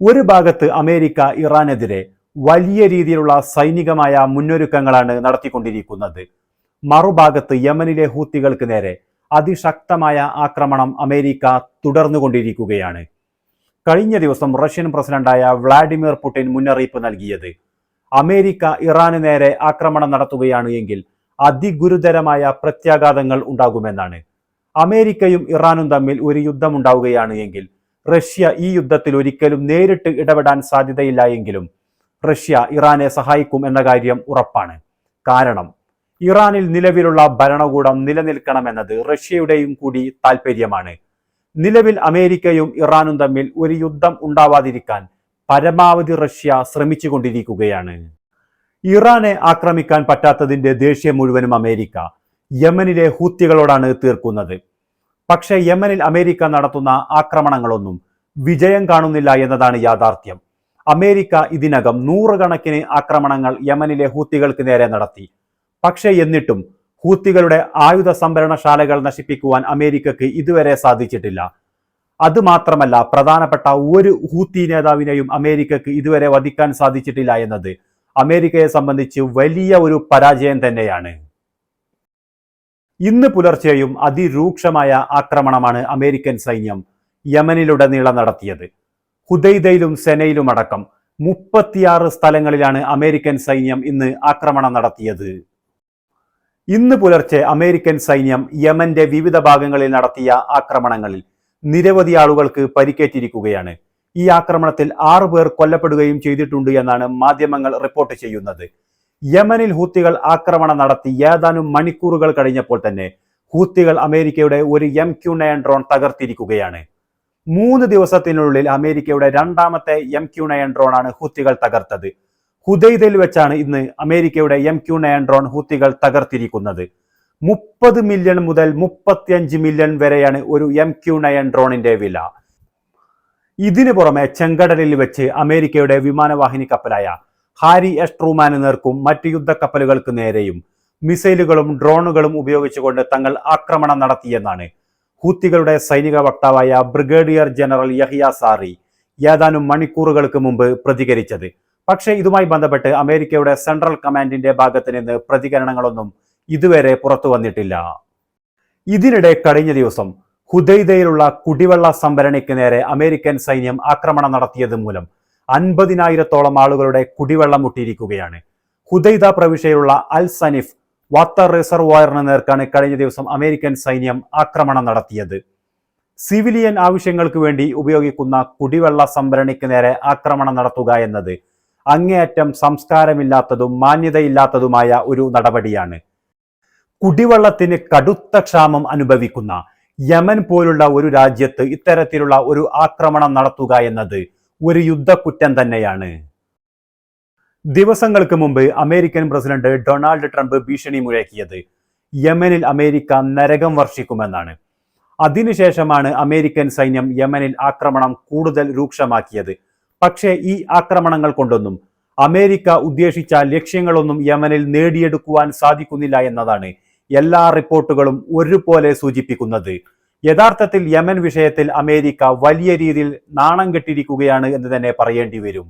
ഒരു ഭാഗത്ത് അമേരിക്ക ഇറാനെതിരെ വലിയ രീതിയിലുള്ള സൈനികമായ മുന്നൊരുക്കങ്ങളാണ് നടത്തിക്കൊണ്ടിരിക്കുന്നത്. മറുഭാഗത്ത് യമനിലെ ഹൂത്തികൾക്ക് നേരെ അതിശക്തമായ ആക്രമണം അമേരിക്ക തുടർന്നുകൊണ്ടിരിക്കുകയാണ്. കഴിഞ്ഞ ദിവസം റഷ്യൻ പ്രസിഡന്റായ വ്ളാഡിമിർ പുടിൻ മുന്നറിയിപ്പ് നൽകിയത് അമേരിക്ക ഇറാന് നേരെ ആക്രമണം നടത്തുകയാണ് എങ്കിൽ അതിഗുരുതരമായ പ്രത്യാഘാതങ്ങൾ ഉണ്ടാകുമെന്നാണ്. അമേരിക്കയും ഇറാനും തമ്മിൽ ഒരു യുദ്ധം ഉണ്ടാവുകയാണ് എങ്കിൽ റഷ്യ ഈ യുദ്ധത്തിൽ ഒരിക്കലും നേരിട്ട് ഇടപെടാൻ സാധ്യതയില്ല എങ്കിലും റഷ്യ ഇറാനെ സഹായിക്കും എന്ന കാര്യം ഉറപ്പാണ്. കാരണം ഇറാനിൽ നിലവിലുള്ള ഭരണകൂടം നിലനിൽക്കണമെന്നത് റഷ്യയുടെയും കൂടി താൽപ്പര്യമാണ് നിലവിൽ അമേരിക്കയും ഇറാനും തമ്മിൽ ഒരു യുദ്ധം ഉണ്ടാവാതിരിക്കാൻ പരമാവധി റഷ്യ ശ്രമിച്ചുകൊണ്ടിരിക്കുകയാണ്. ഇറാനെ ആക്രമിക്കാൻ പറ്റാത്തതിന്റെ ദേഷ്യം മുഴുവനും അമേരിക്ക യമനിലെ ഹൂത്തികളോടാണ് തീർക്കുന്നത്. പക്ഷേ യമനിൽ അമേരിക്ക നടത്തുന്ന ആക്രമണങ്ങളൊന്നും വിജയം കാണുന്നില്ല എന്നതാണ് യാഥാർത്ഥ്യം. അമേരിക്ക ഇതിനകം നൂറുകണക്കിന് ആക്രമണങ്ങൾ യമനിലെ ഹൂത്തികൾക്ക് നേരെ നടത്തി. പക്ഷേ എന്നിട്ടും ഹൂത്തികളുടെ ആയുധ സംഭരണശാലകൾ നശിപ്പിക്കുവാൻ അമേരിക്കക്ക് ഇതുവരെ സാധിച്ചിട്ടില്ല. അതുമാത്രമല്ല പ്രധാനപ്പെട്ട ഒരു ഹൂത്തി നേതാവിനെയും അമേരിക്കക്ക് ഇതുവരെ വധിക്കാൻ സാധിച്ചിട്ടില്ല എന്നത് അമേരിക്കയെ സംബന്ധിച്ച് വലിയ ഒരു പരാജയം തന്നെയാണ്. ഇന്ന് പുലർച്ചെയും അതിരൂക്ഷമായ ആക്രമണമാണ് അമേരിക്കൻ സൈന്യം യമനിലുടനീളം നടത്തിയത്. ഹുദൈദയിലും സെനയിലും അടക്കം മുപ്പത്തിയാറ് സ്ഥലങ്ങളിലാണ് അമേരിക്കൻ സൈന്യം ഇന്ന് ആക്രമണം നടത്തിയത്. ഇന്ന് പുലർച്ചെ അമേരിക്കൻ സൈന്യം യമന്റെ വിവിധ ഭാഗങ്ങളിൽ നടത്തിയ ആക്രമണങ്ങളിൽ നിരവധി ആളുകൾക്ക് പരിക്കേറ്റിരിക്കുകയാണ്. ഈ ആക്രമണത്തിൽ ആറു പേർ കൊല്ലപ്പെടുകയും ചെയ്തിട്ടുണ്ട് എന്നാണ് മാധ്യമങ്ങൾ റിപ്പോർട്ട് ചെയ്യുന്നത്. യമനിൽ ഹൂത്തികൾ ആക്രമണം നടത്തി ഏതാനും മണിക്കൂറുകൾ കഴിഞ്ഞപ്പോൾ തന്നെ ഹൂത്തികൾ അമേരിക്കയുടെ ഒരു എം ക്യു നയൻ ഡ്രോൺ തകർത്തിരിക്കുകയാണ്. മൂന്ന് ദിവസത്തിനുള്ളിൽ അമേരിക്കയുടെ രണ്ടാമത്തെ എം ക്യു നയൻ ഡ്രോൺ ആണ് ഹൂത്തികൾ തകർത്തത്. ഹുദൈദയിൽ വെച്ചാണ് ഇന്ന് അമേരിക്കയുടെ എം ക്യു നയൻ ഡ്രോൺ ഹൂത്തികൾ തകർത്തിരിക്കുന്നത്. മുപ്പത് മില്യൺ മുതൽ മുപ്പത്തിയഞ്ച് മില്യൺ വരെയാണ് ഒരു എം ക്യു നയൻ ഡ്രോണിന്റെ വില. ഇതിനു പുറമെ ചെങ്കടലിൽ വെച്ച് അമേരിക്കയുടെ വിമാനവാഹിനി കപ്പലായ ഹാരി എസ് ട്രൂമാന് നേർക്കും മറ്റ് യുദ്ധക്കപ്പലുകൾക്ക് നേരെയും മിസൈലുകളും ഡ്രോണുകളും ഉപയോഗിച്ചുകൊണ്ട് തങ്ങൾ ആക്രമണം നടത്തിയെന്നാണ് ഹൂത്തികളുടെ സൈനിക വക്താവായ ബ്രിഗേഡിയർ ജനറൽ യഹിയ സാറി ഏതാനും മണിക്കൂറുകൾക്ക് മുമ്പ് പ്രതികരിച്ചത്. പക്ഷേ ഇതുമായി ബന്ധപ്പെട്ട് അമേരിക്കയുടെ സെൻട്രൽ കമാൻഡിന്റെ ഭാഗത്ത് നിന്ന് പ്രതികരണങ്ങളൊന്നും ഇതുവരെ പുറത്തു വന്നിട്ടില്ല. ഇതിനിടെ കഴിഞ്ഞ ദിവസം ഹുദൈദയിലുള്ള കുടിവെള്ള സംഭരണിക്ക് നേരെ അമേരിക്കൻ സൈന്യം ആക്രമണം നടത്തിയത് മൂലം അൻപതിനായിരത്തോളം ആളുകളുടെ കുടിവെള്ളം മുട്ടിയിരിക്കുകയാണ്. ഹുദൈദ പ്രവിശ്യയിലുള്ള അൽ സനിഫ് വാട്ടർ റിസർവോയറിന് നേർക്കാണ് കഴിഞ്ഞ ദിവസം അമേരിക്കൻ സൈന്യം ആക്രമണം നടത്തിയത്. സിവിലിയൻ ആവശ്യങ്ങൾക്ക് വേണ്ടി ഉപയോഗിക്കുന്ന കുടിവെള്ള സംഭരണിക്ക് നേരെ ആക്രമണം നടത്തുക എന്നത് അങ്ങേയറ്റം സംസ്കാരമില്ലാത്തതും മാന്യതയില്ലാത്തതുമായ ഒരു നടപടിയാണ്. കുടിവെള്ളത്തിന് കടുത്ത ക്ഷാമം അനുഭവിക്കുന്ന യമൻ പോലുള്ള ഒരു രാജ്യത്ത് ഇത്തരത്തിലുള്ള ഒരു ആക്രമണം നടത്തുക എന്നത് ഒരു യുദ്ധക്കുറ്റം തന്നെയാണ്. ദിവസങ്ങൾക്ക് മുമ്പ് അമേരിക്കൻ പ്രസിഡന്റ് ഡൊണാൾഡ് ട്രംപ് ഭീഷണി മുഴക്കിയത് യമനിൽ അമേരിക്ക നരകം വർഷിക്കുമെന്നാണ്. അതിനുശേഷമാണ് അമേരിക്കൻ സൈന്യം യമനിൽ ആക്രമണം കൂടുതൽ രൂക്ഷമാക്കിയത്. പക്ഷേ ഈ ആക്രമണങ്ങൾ കൊണ്ടൊന്നും അമേരിക്ക ഉദ്ദേശിച്ച ലക്ഷ്യങ്ങളൊന്നും യമനിൽ നേടിയെടുക്കുവാൻ സാധിക്കുന്നില്ല എന്നതാണ് എല്ലാ റിപ്പോർട്ടുകളും ഒരുപോലെ സൂചിപ്പിക്കുന്നത്. യഥാർത്ഥത്തിൽ യമൻ വിഷയത്തിൽ അമേരിക്ക വലിയ രീതിയിൽ നാണം കെട്ടിരിക്കുകയാണ് എന്ന് തന്നെ പറയേണ്ടി വരും.